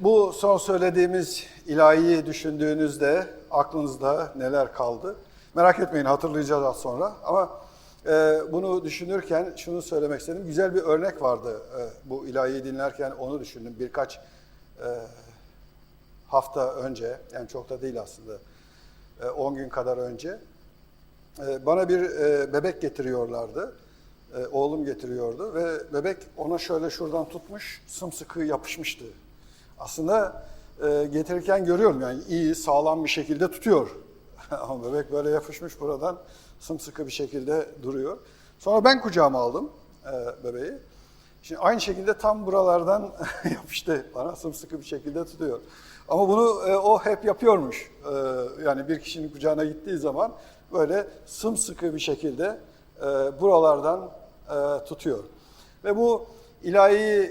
Bu son söylediğimiz ilahiyi düşündüğünüzde aklınızda neler kaldı? Merak etmeyin hatırlayacağız az sonra ama e, bunu düşünürken şunu söylemek istedim. Güzel bir örnek vardı e, bu ilahiyi dinlerken onu düşündüm. Birkaç e, hafta önce, yani çok da değil aslında, e, 10 gün kadar önce e, bana bir e, bebek getiriyorlardı. E, Oğlum getiriyordu ve bebek ona şöyle şuradan tutmuş, sımsıkı yapışmıştı. Aslında e, getirirken görüyorum yani iyi, sağlam bir şekilde tutuyor. Ama bebek böyle yapışmış buradan, sımsıkı bir şekilde duruyor. Sonra ben kucağıma aldım e, bebeği. Şimdi aynı şekilde tam buralardan yapıştı bana sımsıkı bir şekilde tutuyor. Ama bunu e, o hep yapıyormuş. Yani bir kişinin kucağına gittiği zaman böyle sımsıkı bir şekilde buralardan tutuyor. Ve bu ilahi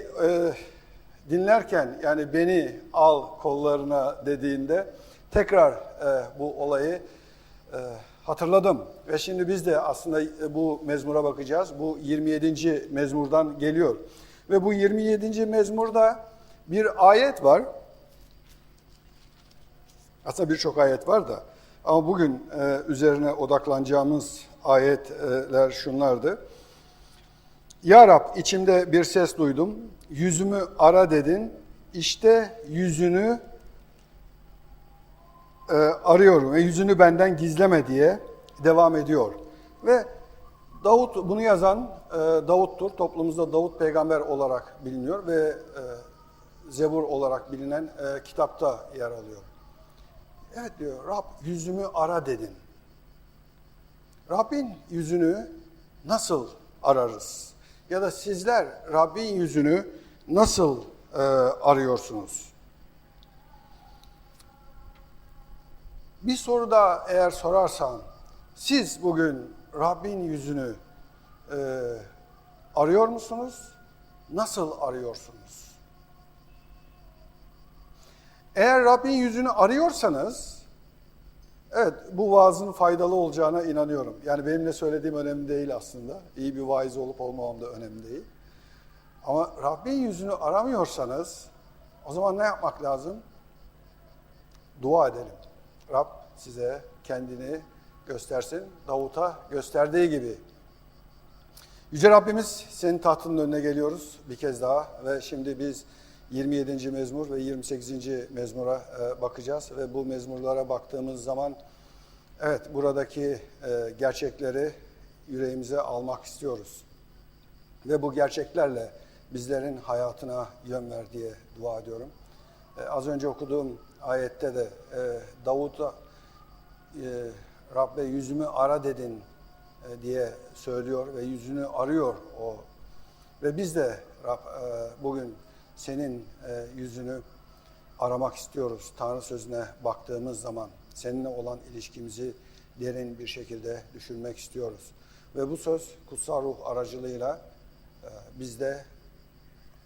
dinlerken yani beni al kollarına dediğinde tekrar e, bu olayı e, hatırladım. Ve şimdi biz de aslında e, bu mezmura bakacağız. Bu 27. mezmurdan geliyor. Ve bu 27. mezmurda bir ayet var. Aslında birçok ayet var da. Ama bugün e, üzerine odaklanacağımız ayetler şunlardı. Ya Rab içimde bir ses duydum. Yüzümü ara dedin. İşte yüzünü e, arıyorum ve yüzünü benden gizleme diye devam ediyor. Ve Davut bunu yazan e, Davut'tur. Toplumumuzda Davut peygamber olarak biliniyor ve e, Zebur olarak bilinen e, kitapta yer alıyor. Evet diyor Rab yüzümü ara dedin. Rabbin yüzünü nasıl ararız? Ya da sizler Rabbin yüzünü nasıl e, arıyorsunuz? Bir soru daha eğer sorarsan, siz bugün Rabbin yüzünü e, arıyor musunuz? Nasıl arıyorsunuz? Eğer Rabbin yüzünü arıyorsanız, evet bu vaazın faydalı olacağına inanıyorum. Yani benim ne söylediğim önemli değil aslında. İyi bir vaiz olup olmamam da önemli değil. Ama Rabbin yüzünü aramıyorsanız, o zaman ne yapmak lazım? Dua edelim. Rab size kendini göstersin. Davut'a gösterdiği gibi. Yüce Rabbimiz senin tahtının önüne geliyoruz bir kez daha ve şimdi biz 27. mezmur ve 28. mezmura e, bakacağız ve bu mezmurlara baktığımız zaman evet buradaki e, gerçekleri yüreğimize almak istiyoruz. Ve bu gerçeklerle bizlerin hayatına yön ver diye dua ediyorum. E, az önce okuduğum ayette de Davut'a Rabbe yüzümü ara dedin diye söylüyor ve yüzünü arıyor o. Ve biz de Rab, bugün senin e, yüzünü aramak istiyoruz. Tanrı sözüne baktığımız zaman seninle olan ilişkimizi derin bir şekilde düşünmek istiyoruz. Ve bu söz kutsal ruh aracılığıyla e, bizde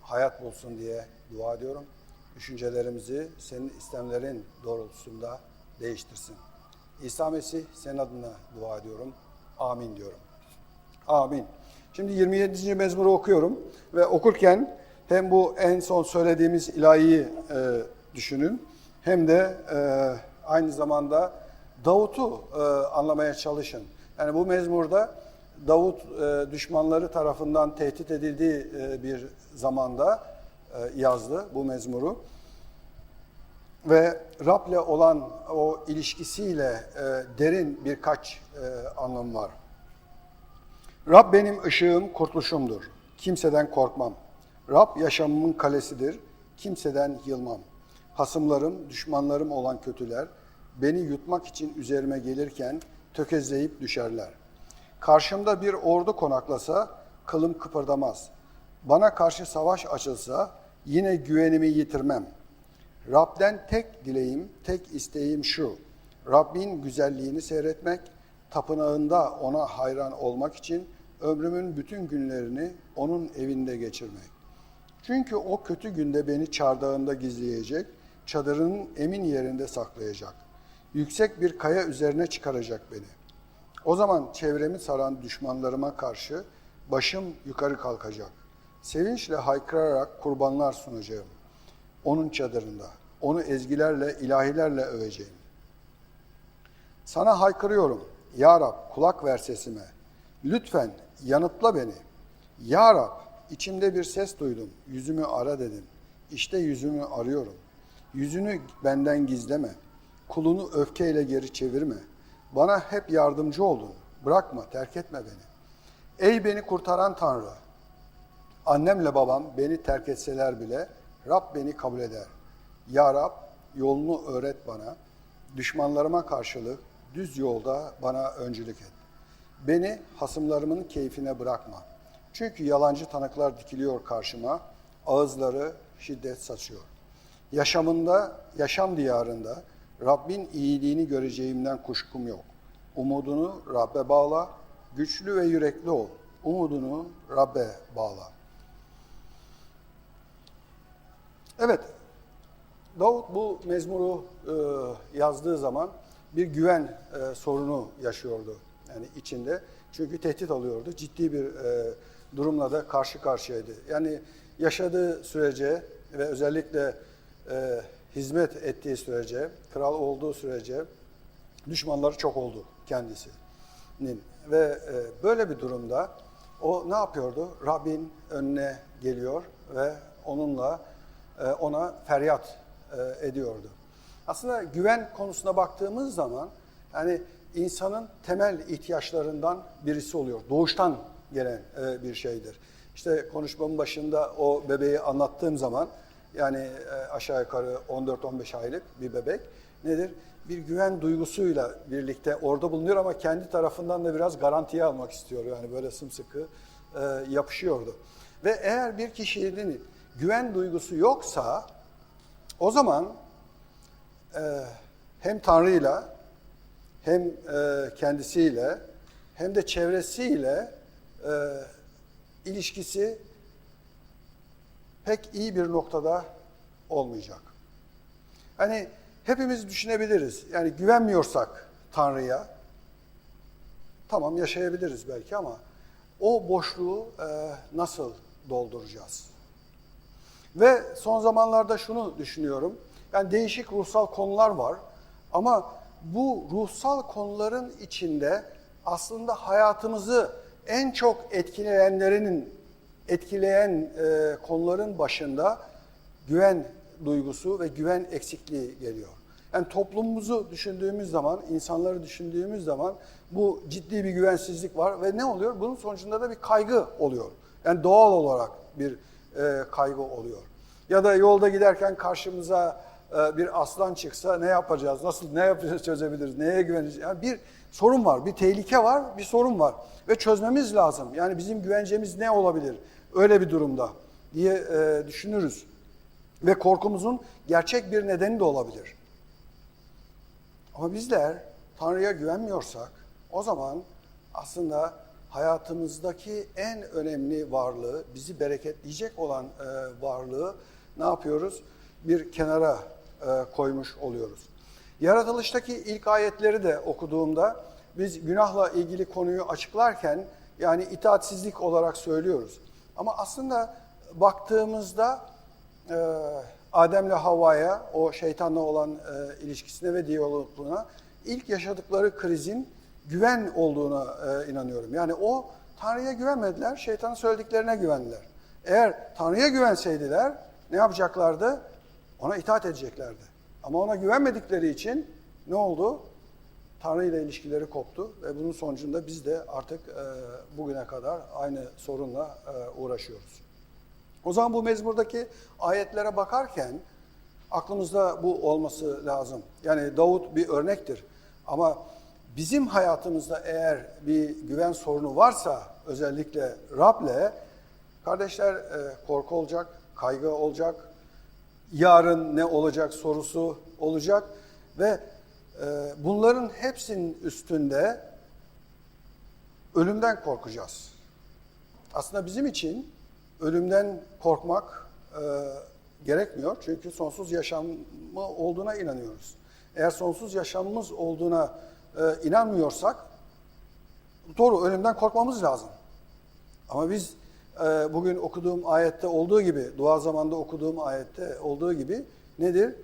hayat bulsun diye dua ediyorum. Düşüncelerimizi senin istemlerin doğrultusunda değiştirsin. İsa Mesih senin adına dua ediyorum. Amin diyorum. Amin. Şimdi 27. mezmuru okuyorum ve okurken hem bu en son söylediğimiz ilahiyi e, düşünün hem de e, aynı zamanda Davut'u e, anlamaya çalışın. Yani bu mezmurda Davut e, düşmanları tarafından tehdit edildiği e, bir zamanda e, yazdı bu mezmuru. Ve Rab'le olan o ilişkisiyle e, derin birkaç e, anlam var. Rab benim ışığım, kurtuluşumdur. Kimseden korkmam. Rab yaşamımın kalesidir. Kimseden yılmam. Hasımlarım, düşmanlarım olan kötüler beni yutmak için üzerime gelirken tökezleyip düşerler. Karşımda bir ordu konaklasa kılım kıpırdamaz. Bana karşı savaş açılsa yine güvenimi yitirmem. Rab'den tek dileğim, tek isteğim şu. Rabbin güzelliğini seyretmek, tapınağında ona hayran olmak için ömrümün bütün günlerini onun evinde geçirmek. Çünkü o kötü günde beni çardağında gizleyecek, çadırının emin yerinde saklayacak. Yüksek bir kaya üzerine çıkaracak beni. O zaman çevremi saran düşmanlarıma karşı başım yukarı kalkacak. Sevinçle haykırarak kurbanlar sunacağım. onun çadırında. Onu ezgilerle, ilahilerle öveceğim. Sana haykırıyorum. Ya Rab kulak ver sesime. Lütfen yanıtla beni. Ya Rab içimde bir ses duydum. Yüzümü ara dedim. İşte yüzümü arıyorum. Yüzünü benden gizleme. Kulunu öfkeyle geri çevirme. Bana hep yardımcı oldun. Bırakma, terk etme beni. Ey beni kurtaran Tanrı, Annemle babam beni terk etseler bile Rab beni kabul eder. Ya Rab yolunu öğret bana. Düşmanlarıma karşılık düz yolda bana öncülük et. Beni hasımlarımın keyfine bırakma. Çünkü yalancı tanıklar dikiliyor karşıma. Ağızları şiddet saçıyor. Yaşamında, yaşam diyarında Rabbin iyiliğini göreceğimden kuşkum yok. Umudunu Rabbe bağla, güçlü ve yürekli ol. Umudunu Rabbe bağla. Evet, Davut bu mezmuru e, yazdığı zaman bir güven e, sorunu yaşıyordu yani içinde. Çünkü tehdit alıyordu. Ciddi bir e, durumla da karşı karşıyaydı. Yani yaşadığı sürece ve özellikle e, hizmet ettiği sürece, kral olduğu sürece düşmanları çok oldu kendisinin. Ve e, böyle bir durumda o ne yapıyordu? Rabbin önüne geliyor ve onunla e, ona feryat e, ediyordu. Aslında güven konusuna baktığımız zaman yani insanın temel ihtiyaçlarından birisi oluyor. Doğuştan gelen e, bir şeydir. İşte konuşmamın başında o bebeği anlattığım zaman yani e, aşağı yukarı 14-15 aylık bir bebek nedir? Bir güven duygusuyla birlikte orada bulunuyor ama kendi tarafından da biraz garantiye almak istiyor. Yani böyle sımsıkı e, yapışıyordu. Ve eğer bir kişinin güven duygusu yoksa o zaman e, hem Tanrı'yla hem e, kendisiyle hem de çevresiyle ilişkisi pek iyi bir noktada olmayacak. Hani hepimiz düşünebiliriz. Yani güvenmiyorsak Tanrı'ya tamam yaşayabiliriz belki ama o boşluğu e, nasıl dolduracağız? Ve son zamanlarda şunu düşünüyorum. Yani değişik ruhsal konular var ama bu ruhsal konuların içinde aslında hayatımızı en çok etkileyenlerinin etkileyen e, konuların başında güven duygusu ve güven eksikliği geliyor. Yani toplumumuzu düşündüğümüz zaman, insanları düşündüğümüz zaman bu ciddi bir güvensizlik var ve ne oluyor? Bunun sonucunda da bir kaygı oluyor. Yani doğal olarak bir e, kaygı oluyor. Ya da yolda giderken karşımıza e, bir aslan çıksa ne yapacağız? Nasıl ne yapacağız çözebiliriz? Neye güveneceğiz? Yani bir sorun var, bir tehlike var, bir sorun var ve çözmemiz lazım. Yani bizim güvencemiz ne olabilir öyle bir durumda diye e, düşünürüz. Ve korkumuzun gerçek bir nedeni de olabilir. Ama bizler Tanrı'ya güvenmiyorsak o zaman aslında hayatımızdaki en önemli varlığı, bizi bereketleyecek olan e, varlığı ne yapıyoruz? Bir kenara e, koymuş oluyoruz. Yaratılıştaki ilk ayetleri de okuduğumda biz günahla ilgili konuyu açıklarken yani itaatsizlik olarak söylüyoruz. Ama aslında baktığımızda e, Adem'le Havva'ya, o şeytanla olan e, ilişkisine ve diyaloguna ilk yaşadıkları krizin güven olduğuna e, inanıyorum. Yani o Tanrı'ya güvenmediler, şeytanın söylediklerine güvendiler. Eğer Tanrı'ya güvenseydiler ne yapacaklardı? Ona itaat edeceklerdi. Ama ona güvenmedikleri için ne oldu? Tanrı ile ilişkileri koptu ve bunun sonucunda biz de artık e, bugüne kadar aynı sorunla e, uğraşıyoruz. O zaman bu mezmurdaki ayetlere bakarken aklımızda bu olması lazım. Yani Davut bir örnektir ama bizim hayatımızda eğer bir güven sorunu varsa özellikle Rab'le kardeşler e, korku olacak, kaygı olacak, yarın ne olacak sorusu olacak ve e, bunların hepsinin üstünde ölümden korkacağız. Aslında bizim için ölümden korkmak e, gerekmiyor çünkü sonsuz yaşamı olduğuna inanıyoruz. Eğer sonsuz yaşamımız olduğuna e, inanmıyorsak doğru ölümden korkmamız lazım. Ama biz bugün okuduğum ayette olduğu gibi, dua zamanında okuduğum ayette olduğu gibi nedir?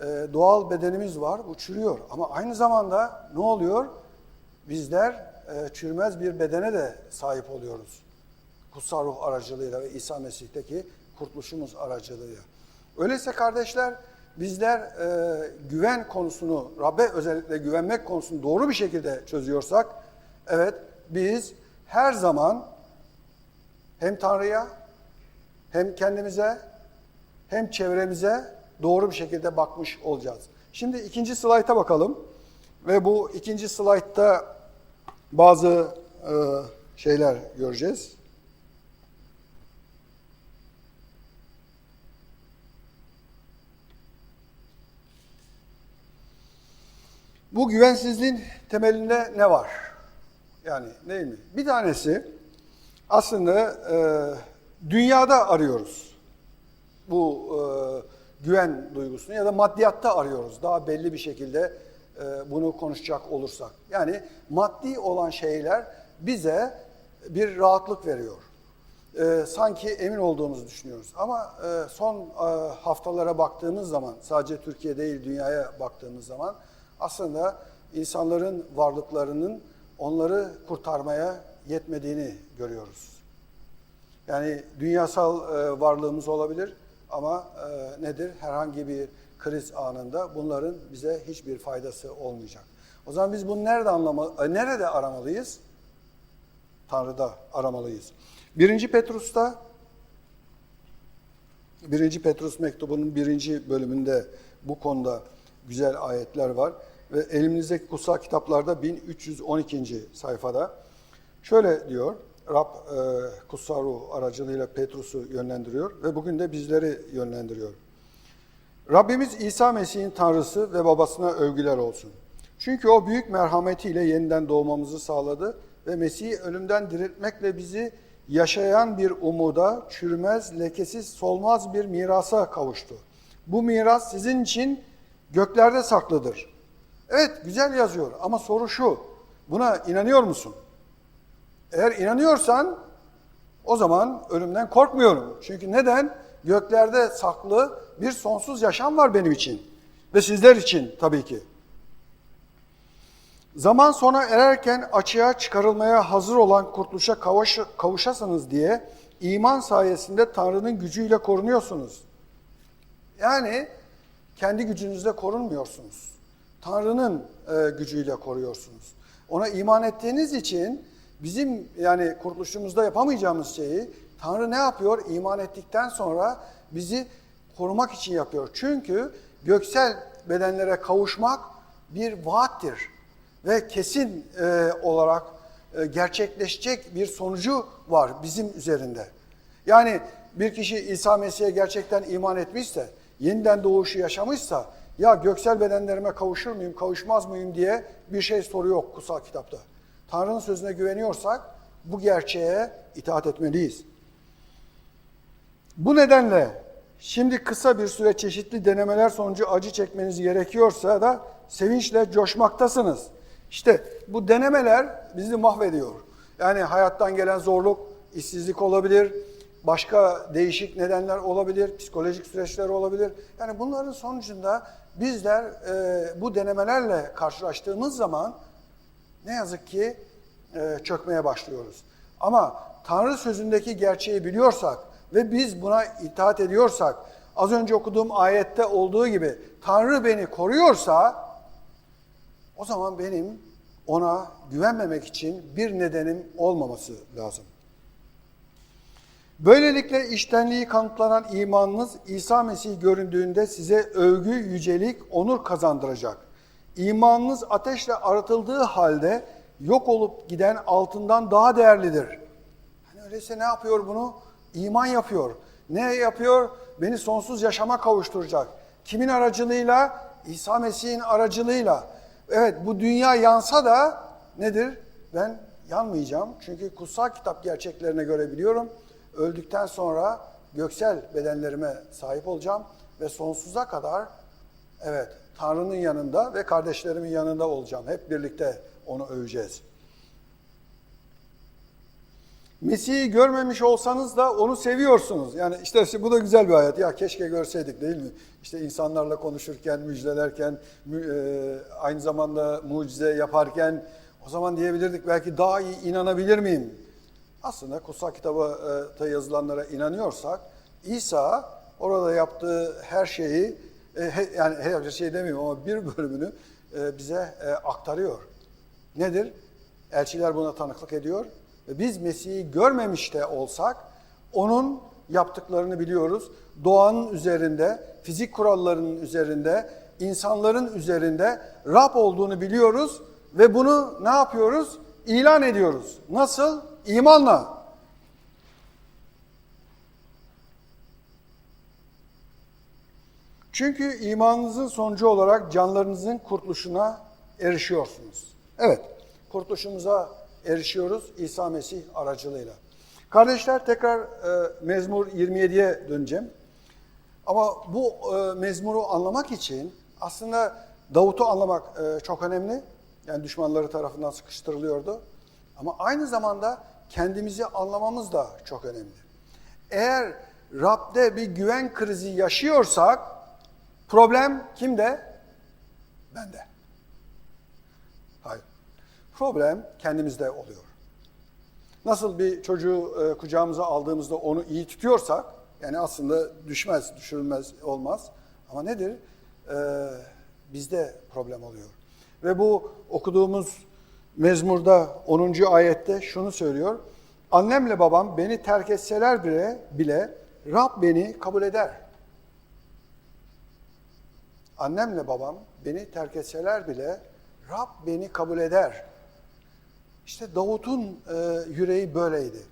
E, doğal bedenimiz var, bu çürüyor. Ama aynı zamanda ne oluyor? Bizler e, çürümez bir bedene de sahip oluyoruz. Kutsal ruh aracılığıyla ve İsa Mesih'teki kurtuluşumuz aracılığıyla. Öyleyse kardeşler bizler e, güven konusunu, Rabbe özellikle güvenmek konusunu doğru bir şekilde çözüyorsak, evet biz her zaman hem Tanrı'ya hem kendimize hem çevremize doğru bir şekilde bakmış olacağız. Şimdi ikinci slayta bakalım ve bu ikinci slaytta bazı e, şeyler göreceğiz. Bu güvensizliğin temelinde ne var? Yani değil mi? Bir tanesi aslında e, dünyada arıyoruz bu e, güven duygusunu ya da maddiyatta arıyoruz. Daha belli bir şekilde e, bunu konuşacak olursak. Yani maddi olan şeyler bize bir rahatlık veriyor. E, sanki emin olduğumuzu düşünüyoruz. Ama e, son e, haftalara baktığımız zaman, sadece Türkiye değil dünyaya baktığımız zaman aslında insanların varlıklarının onları kurtarmaya yetmediğini görüyoruz. Yani dünyasal e, varlığımız olabilir ama e, nedir? Herhangi bir kriz anında bunların bize hiçbir faydası olmayacak. O zaman biz bunu nerede anlama, e, nerede aramalıyız? Tanrı'da aramalıyız. Birinci Petrus'ta Birinci Petrus mektubunun birinci bölümünde bu konuda güzel ayetler var. Ve elimizdeki kutsal kitaplarda 1312. sayfada şöyle diyor. Rab e, kutsal ruh aracılığıyla Petrus'u yönlendiriyor ve bugün de bizleri yönlendiriyor. Rabbimiz İsa Mesih'in Tanrısı ve babasına övgüler olsun. Çünkü o büyük merhametiyle yeniden doğmamızı sağladı ve Mesih'i ölümden diriltmekle bizi yaşayan bir umuda, çürümez, lekesiz, solmaz bir mirasa kavuştu. Bu miras sizin için göklerde saklıdır. Evet güzel yazıyor ama soru şu, buna inanıyor musun? Eğer inanıyorsan o zaman ölümden korkmuyorum. Çünkü neden? Göklerde saklı bir sonsuz yaşam var benim için ve sizler için tabii ki. Zaman sona ererken açığa çıkarılmaya hazır olan kurtuluşa kavuş, kavuşasınız diye iman sayesinde Tanrı'nın gücüyle korunuyorsunuz. Yani kendi gücünüzle korunmuyorsunuz. Tanrı'nın e, gücüyle koruyorsunuz. Ona iman ettiğiniz için bizim yani kurtuluşumuzda yapamayacağımız şeyi Tanrı ne yapıyor? İman ettikten sonra bizi korumak için yapıyor. Çünkü göksel bedenlere kavuşmak bir vaattir ve kesin e, olarak e, gerçekleşecek bir sonucu var bizim üzerinde. Yani bir kişi İsa Mesih'e gerçekten iman etmişse, yeniden doğuşu yaşamışsa, ya göksel bedenlerime kavuşur muyum, kavuşmaz mıyım diye bir şey soru yok kutsal kitapta. Tanrı'nın sözüne güveniyorsak bu gerçeğe itaat etmeliyiz. Bu nedenle şimdi kısa bir süre çeşitli denemeler sonucu acı çekmeniz gerekiyorsa da sevinçle coşmaktasınız. İşte bu denemeler bizi mahvediyor. Yani hayattan gelen zorluk, işsizlik olabilir, başka değişik nedenler olabilir, psikolojik süreçler olabilir. Yani bunların sonucunda bizler e, bu denemelerle karşılaştığımız zaman ne yazık ki e, çökmeye başlıyoruz. Ama Tanrı sözündeki gerçeği biliyorsak ve biz buna itaat ediyorsak, az önce okuduğum ayette olduğu gibi Tanrı beni koruyorsa o zaman benim ona güvenmemek için bir nedenim olmaması lazım. Böylelikle iştenliği kanıtlanan imanınız İsa Mesih göründüğünde size övgü, yücelik, onur kazandıracak. İmanınız ateşle arıtıldığı halde yok olup giden altından daha değerlidir. Hani öyleyse ne yapıyor bunu? İman yapıyor. Ne yapıyor? Beni sonsuz yaşama kavuşturacak. Kimin aracılığıyla? İsa Mesih'in aracılığıyla. Evet bu dünya yansa da nedir? Ben yanmayacağım. Çünkü kutsal kitap gerçeklerine göre biliyorum. Öldükten sonra göksel bedenlerime sahip olacağım ve sonsuza kadar evet Tanrı'nın yanında ve kardeşlerimin yanında olacağım. Hep birlikte onu öveceğiz. Mesih'i görmemiş olsanız da onu seviyorsunuz. Yani işte bu da güzel bir hayat. Ya keşke görseydik değil mi? İşte insanlarla konuşurken, müjdelerken, mü- e, aynı zamanda mucize yaparken o zaman diyebilirdik belki daha iyi inanabilir miyim? Aslında kutsal kitaba yazılanlara inanıyorsak İsa orada yaptığı her şeyi e, he- yani her şey demiyorum ama bir bölümünü e, bize e, aktarıyor. Nedir? Elçiler buna tanıklık ediyor. Ve biz Mesih'i görmemiş de olsak onun yaptıklarını biliyoruz. Doğanın üzerinde, fizik kurallarının üzerinde, insanların üzerinde Rab olduğunu biliyoruz ve bunu ne yapıyoruz? İlan ediyoruz. Nasıl? İmanla. Çünkü imanınızın sonucu olarak canlarınızın kurtuluşuna erişiyorsunuz. Evet, kurtuluşumuza erişiyoruz İsa Mesih aracılığıyla. Kardeşler tekrar e, Mezmur 27'ye döneceğim. Ama bu e, mezmuru anlamak için aslında Davut'u anlamak e, çok önemli. Yani düşmanları tarafından sıkıştırılıyordu. Ama aynı zamanda kendimizi anlamamız da çok önemli. Eğer Rab'de bir güven krizi yaşıyorsak problem kimde? Bende. Hayır. Problem kendimizde oluyor. Nasıl bir çocuğu e, kucağımıza aldığımızda onu iyi tutuyorsak, yani aslında düşmez, düşürülmez, olmaz. Ama nedir? E, bizde problem oluyor. Ve bu okuduğumuz mezmurda 10. ayette şunu söylüyor. Annemle babam beni terk etseler bile, bile Rab beni kabul eder. Annemle babam beni terk etseler bile Rab beni kabul eder. İşte Davut'un e, yüreği böyleydi.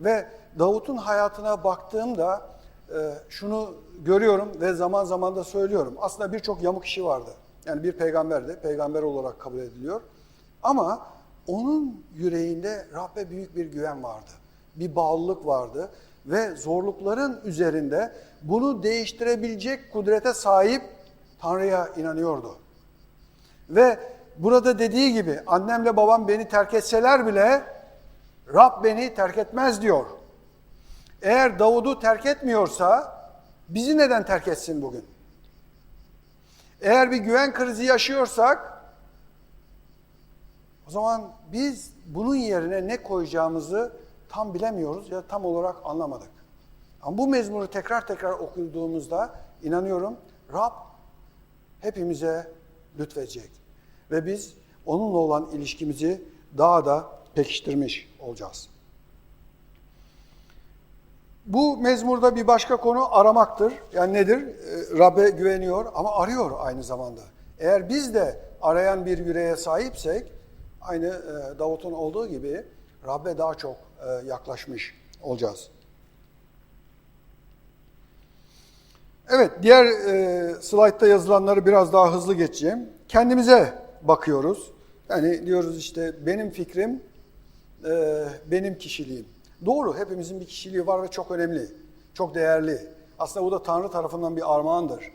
Ve Davut'un hayatına baktığımda e, şunu görüyorum ve zaman zaman da söylüyorum. Aslında birçok yamuk işi vardı. Yani bir peygamberdi, peygamber olarak kabul ediliyor. Ama onun yüreğinde Rab'be büyük bir güven vardı. Bir bağlılık vardı ve zorlukların üzerinde bunu değiştirebilecek kudrete sahip Tanrı'ya inanıyordu. Ve burada dediği gibi annemle babam beni terk etseler bile Rab beni terk etmez diyor. Eğer Davud'u terk etmiyorsa bizi neden terk etsin bugün? Eğer bir güven krizi yaşıyorsak o zaman biz bunun yerine ne koyacağımızı tam bilemiyoruz ya tam olarak anlamadık. Ama bu mezmuru tekrar tekrar okuduğumuzda inanıyorum Rab hepimize lütfedecek. Ve biz onunla olan ilişkimizi daha da pekiştirmiş olacağız. Bu mezmurda bir başka konu aramaktır. Yani nedir? E, Rab'be güveniyor ama arıyor aynı zamanda. Eğer biz de arayan bir yüreğe sahipsek, aynı e, Davut'un olduğu gibi Rab'be daha çok e, yaklaşmış olacağız. Evet, diğer e, slaytta yazılanları biraz daha hızlı geçeceğim. Kendimize bakıyoruz. Yani diyoruz işte benim fikrim, e, benim kişiliğim. Doğru, hepimizin bir kişiliği var ve çok önemli, çok değerli. Aslında bu da Tanrı tarafından bir armağandır.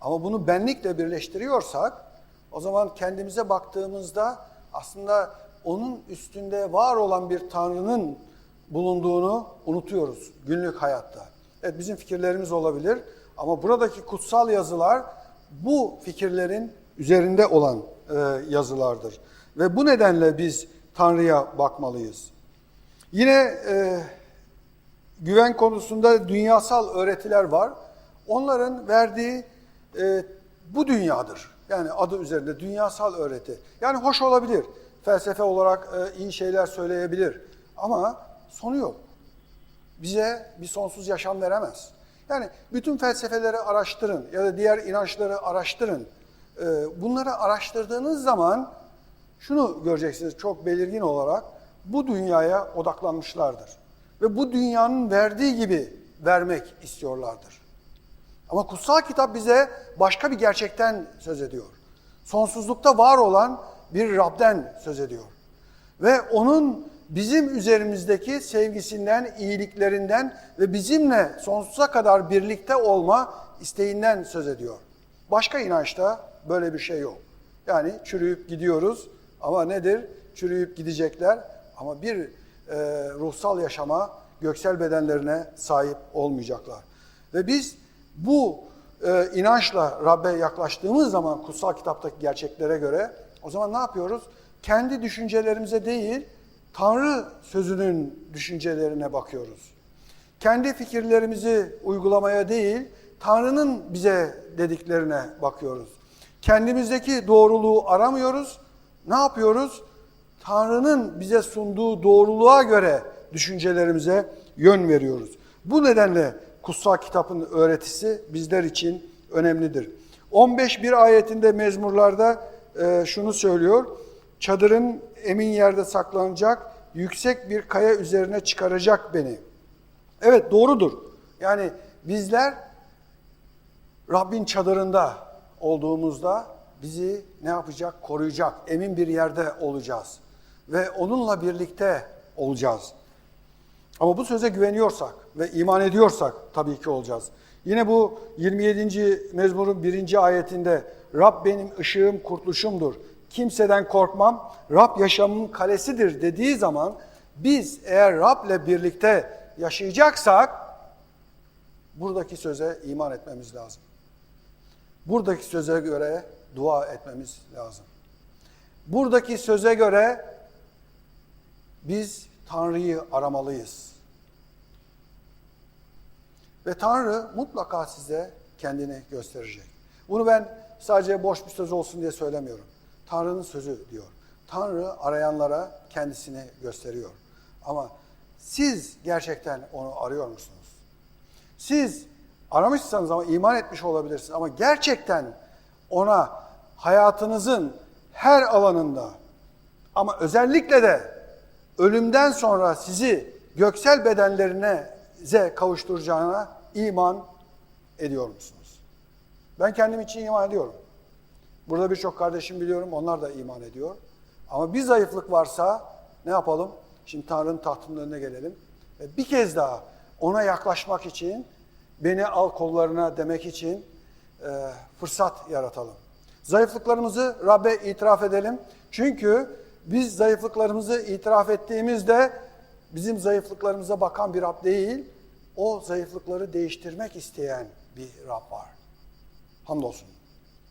Ama bunu benlikle birleştiriyorsak, o zaman kendimize baktığımızda aslında onun üstünde var olan bir Tanrı'nın bulunduğunu unutuyoruz günlük hayatta. Evet bizim fikirlerimiz olabilir ama buradaki kutsal yazılar bu fikirlerin üzerinde olan e, yazılardır. Ve bu nedenle biz Tanrı'ya bakmalıyız. Yine e, güven konusunda dünyasal öğretiler var. Onların verdiği e, bu dünyadır. Yani adı üzerinde dünyasal öğreti. Yani hoş olabilir. Felsefe olarak e, iyi şeyler söyleyebilir. Ama sonu yok. Bize bir sonsuz yaşam veremez. Yani bütün felsefeleri araştırın ya da diğer inançları araştırın. E, bunları araştırdığınız zaman şunu göreceksiniz çok belirgin olarak bu dünyaya odaklanmışlardır. Ve bu dünyanın verdiği gibi vermek istiyorlardır. Ama kutsal kitap bize başka bir gerçekten söz ediyor. Sonsuzlukta var olan bir Rab'den söz ediyor. Ve onun bizim üzerimizdeki sevgisinden, iyiliklerinden ve bizimle sonsuza kadar birlikte olma isteğinden söz ediyor. Başka inançta böyle bir şey yok. Yani çürüyüp gidiyoruz ama nedir? Çürüyüp gidecekler ama bir e, ruhsal yaşama, göksel bedenlerine sahip olmayacaklar. Ve biz bu e, inançla Rab'be yaklaştığımız zaman kutsal kitaptaki gerçeklere göre o zaman ne yapıyoruz? Kendi düşüncelerimize değil, Tanrı sözünün düşüncelerine bakıyoruz. Kendi fikirlerimizi uygulamaya değil, Tanrı'nın bize dediklerine bakıyoruz. Kendimizdeki doğruluğu aramıyoruz. Ne yapıyoruz? Tanrı'nın bize sunduğu doğruluğa göre düşüncelerimize yön veriyoruz. Bu nedenle kutsal kitabın öğretisi bizler için önemlidir. 15.1 ayetinde mezmurlarda e, şunu söylüyor. Çadırın emin yerde saklanacak, yüksek bir kaya üzerine çıkaracak beni. Evet doğrudur. Yani bizler Rabbin çadırında olduğumuzda bizi ne yapacak? Koruyacak. Emin bir yerde olacağız. Ve onunla birlikte olacağız. Ama bu söze güveniyorsak ve iman ediyorsak tabii ki olacağız. Yine bu 27. mezmurun birinci ayetinde Rab benim ışığım, kurtuluşumdur. Kimseden korkmam, Rab yaşamımın kalesidir dediği zaman biz eğer Rab'le birlikte yaşayacaksak buradaki söze iman etmemiz lazım. Buradaki söze göre dua etmemiz lazım. Buradaki söze göre biz Tanrı'yı aramalıyız. Ve Tanrı mutlaka size kendini gösterecek. Bunu ben sadece boş bir söz olsun diye söylemiyorum. Tanrı'nın sözü diyor. Tanrı arayanlara kendisini gösteriyor. Ama siz gerçekten onu arıyor musunuz? Siz aramışsanız ama iman etmiş olabilirsiniz ama gerçekten ona hayatınızın her alanında ama özellikle de ölümden sonra sizi göksel bedenlerinize kavuşturacağına iman ediyor musunuz? Ben kendim için iman ediyorum. Burada birçok kardeşim biliyorum, onlar da iman ediyor. Ama bir zayıflık varsa ne yapalım? Şimdi Tanrı'nın tahtının önüne gelelim. Ve bir kez daha ona yaklaşmak için, beni al kollarına demek için e, fırsat yaratalım. Zayıflıklarımızı Rab'be itiraf edelim. Çünkü biz zayıflıklarımızı itiraf ettiğimizde bizim zayıflıklarımıza bakan bir Rab değil, o zayıflıkları değiştirmek isteyen bir Rab var. Hamdolsun.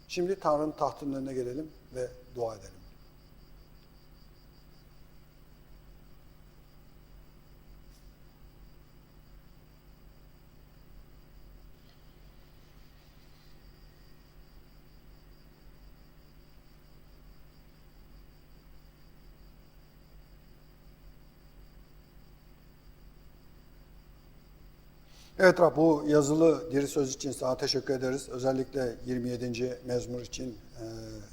Şimdi Tanrı'nın tahtının önüne gelelim ve dua edelim. Evet Rab bu yazılı diri söz için sana teşekkür ederiz. Özellikle 27. mezmur için e,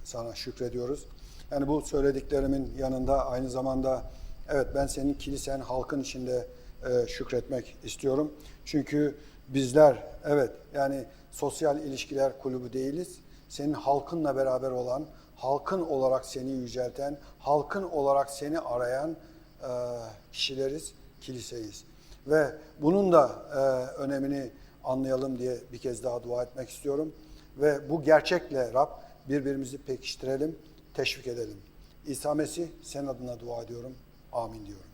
sana şükrediyoruz. Yani bu söylediklerimin yanında aynı zamanda evet ben senin kilisen halkın içinde e, şükretmek istiyorum. Çünkü bizler evet yani sosyal ilişkiler kulübü değiliz. Senin halkınla beraber olan, halkın olarak seni yücelten, halkın olarak seni arayan e, kişileriz, kiliseyiz. Ve bunun da e, önemini anlayalım diye bir kez daha dua etmek istiyorum. Ve bu gerçekle Rab birbirimizi pekiştirelim, teşvik edelim. İsa Mesih senin adına dua ediyorum. Amin diyorum.